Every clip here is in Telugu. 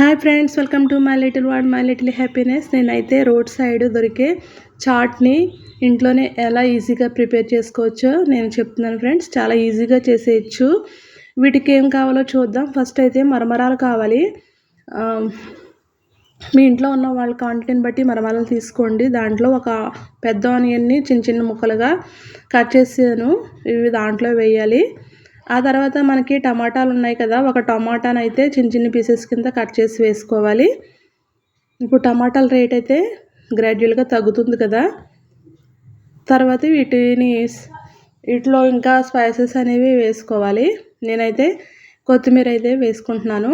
Hi friends welcome to my little world my little happiness నేనైతే రోడ్ సైడ్ దొరికే చాట్ని ఇంట్లోనే ఎలా ఈజీగా ప్రిపేర్ చేసుకోవచ్చో నేను చెప్తున్నాను ఫ్రెండ్స్ చాలా ఈజీగా చేసేయచ్చు. వీటికి ఏం కావాలో చూద్దాం. ఫస్ట్ అయితే మరమరాలు కావాలి. మీ ఇంట్లో ఉన్న వాళ్ళ క్వాంటిటీని బట్టి మరమరాలు తీసుకోండి. దాంట్లో ఒక పెద్ద ఆనియన్ని చిన్న చిన్న ముక్కలుగా కట్ చేసాను. ఇవి దాంట్లో వేయాలి. ఆ తర్వాత మనకి టమాటాలు ఉన్నాయి కదా ఒక టమాటాను అయితే చిన్న చిన్న పీసెస్ కింద కట్ చేసి వేసుకోవాలి. ఇప్పుడు టమాటాల రేట్ అయితే గ్రాడ్యువల్గా తగ్గుతుంది కదా. తర్వాత వీటిని వీటిలో ఇంకా స్పైసెస్ అనేవి వేసుకోవాలి. నేనైతే కొత్తిమీర అయితే వేసుకుంటున్నాను.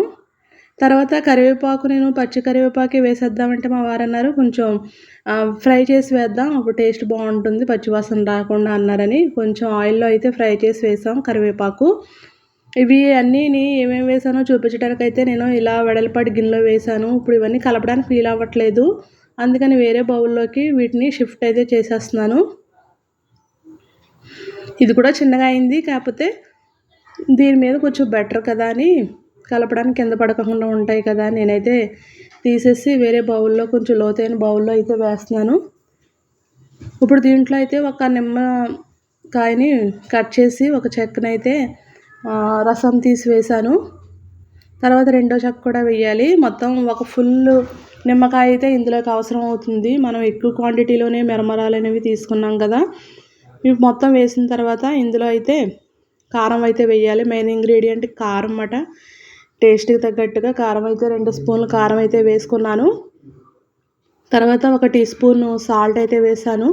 తర్వాత కరివేపాకు నేను పచ్చి కరివేపాకే వేసేద్దామంటే మా వారు అన్నారు కొంచెం ఫ్రై చేసి వేద్దాం అప్పుడు టేస్ట్ బాగుంటుంది పచ్చివాసన రాకుండా అన్నారని. కొంచెం ఆయిల్లో అయితే ఫ్రై చేసి వేసాం కరివేపాకు. ఇవి అన్నీ ఏమేమి వేసానో చూపించడానికి అయితే నేను ఇలా వెడల్పాటి గిన్నెలో వేసాను. ఇప్పుడు ఇవన్నీ కలపడానికి ఫీల్ అవ్వట్లేదు. అందుకని వేరే బౌల్లోకి వీటిని షిఫ్ట్ అయితే చేసేస్తున్నాను. ఇది కూడా చిన్నగా అయింది కాకపోతే దీని మీద కొంచెం బెటర్ కదా అని కలపడానికి కింద పడకుండా ఉంటాయి కదా నేనైతే తీసేసి వేరే బౌల్లో కొంచెం లోతైన బౌల్లో అయితే వేస్తున్నాను. ఇప్పుడు దీంట్లో అయితే ఒక నిమ్మ కాయని కట్ చేసి ఒక చెక్కనైతే అయితే రసం తీసి వేసాను తర్వాత రెండో చెక్క కూడా వేయాలి. మొత్తం ఒక ఫుల్ నిమ్మకాయ అయితే ఇందులోకి అవసరం అవుతుంది. మనం ఎక్కువ క్వాంటిటీలోనే మెరమరాలు అనేవి తీసుకున్నాం కదా. ఇవి మొత్తం వేసిన తర్వాత ఇందులో అయితే కారం అయితే వేయాలి. మెయిన్ ఇంగ్రీడియంట్ కారం అన్నమాట. టేస్ట్కి తగ్గట్టుగా కారం అయితే రెండు స్పూన్లు కారం అయితే వేసుకున్నాను. తర్వాత ఒక టీ స్పూన్ సాల్ట్ అయితే వేసాను.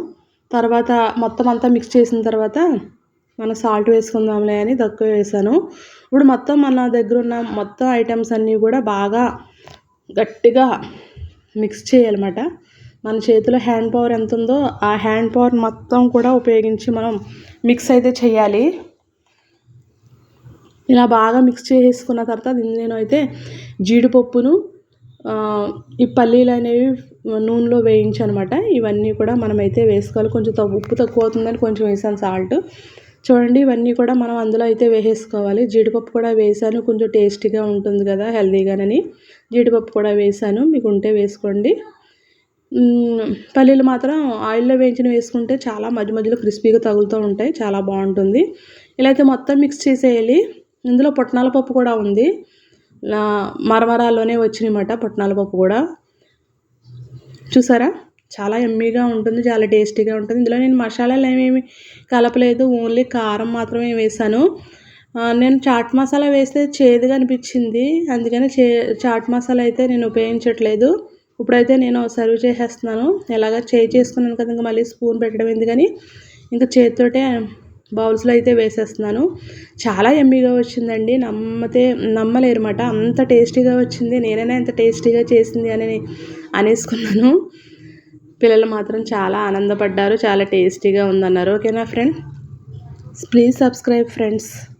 తర్వాత మొత్తం అంతా మిక్స్ చేసిన తర్వాత మనం సాల్ట్ వేసుకుందాంలే అని తక్కువ వేసాను. ఇప్పుడు మొత్తం మన దగ్గర ఉన్న మొత్తం ఐటమ్స్ అన్నీ కూడా బాగా గట్టిగా మిక్స్ చేయాలన్నమాట. మన చేతిలో హ్యాండ్ పవర్ ఎంత ఉందో ఆ హ్యాండ్ పవర్ మొత్తం కూడా ఉపయోగించి మనం మిక్స్ అయితే చేయాలి. ఇలా బాగా మిక్స్ చేసుకున్న తర్వాత దీన్ని నేను అయితే జీడిపప్పును ఈ పల్లీలు అనేవి నూనెలో వేయించనమాట. ఇవన్నీ కూడా మనమైతే వేసుకోవాలి. కొంచెం తగ్గు ఉప్పు తక్కువ అవుతుందని కొంచెం వేసాను సాల్ట్. చూడండి ఇవన్నీ కూడా మనం అందులో అయితే వేసేసుకోవాలి. జీడిపప్పు కూడా వేసాను. కొంచెం టేస్టీగా ఉంటుంది కదా హెల్తీగానని జీడిపప్పు కూడా వేసాను. మీకు ఉంటే వేసుకోండి పల్లీలు మాత్రం ఆయిల్లో వేయించిన వేసుకుంటే చాలా మధ్య మధ్యలో క్రిస్పీగా తగులుతూ ఉంటాయి. చాలా బాగుంటుంది. ఇలా అయితే మొత్తం మిక్స్ చేసేయాలి. ఇందులో పుట్నాల పప్పు కూడా ఉంది. నా మరమరాల్లోనే వచ్చినాయన్నమాట పుట్నాల పప్పు కూడా. చూసారా? చాలా ఎమ్మీగా ఉంటుంది చాలా టేస్టీగా ఉంటుంది. ఇందులో నేను మసాలాలు ఏమేమి కలపలేదు ఓన్లీ కారం మాత్రమే వేసాను నేను చాట్ మసాలా వేస్తే చేదుగా అనిపించింది. అందుకని చే చాట్ మసాలా అయితే నేను ఉపయోగించట్లేదు. ఇప్పుడైతే నేను సర్వ్ చేసేస్తున్నాను. ఎలాగ చేయి చేసుకున్నాను కదా ఇంకా మళ్ళీ స్పూన్ పెట్టడం ఎందుకని ఇంకా చేతితోటే బౌల్స్లో అయితే వేసేస్తున్నాను. చాలా ఎమ్మీగా వచ్చిందండి. నమ్మతే నమ్మలేరన్నమాట అంత టేస్టీగా వచ్చింది. నేనైనా ఎంత టేస్టీగా చేసింది అని అనేసుకున్నాను. పిల్లలు మాత్రం చాలా ఆనందపడ్డారు. చాలా టేస్టీగా ఉందన్నారు. ఓకేనా ఫ్రెండ్? Please subscribe friends.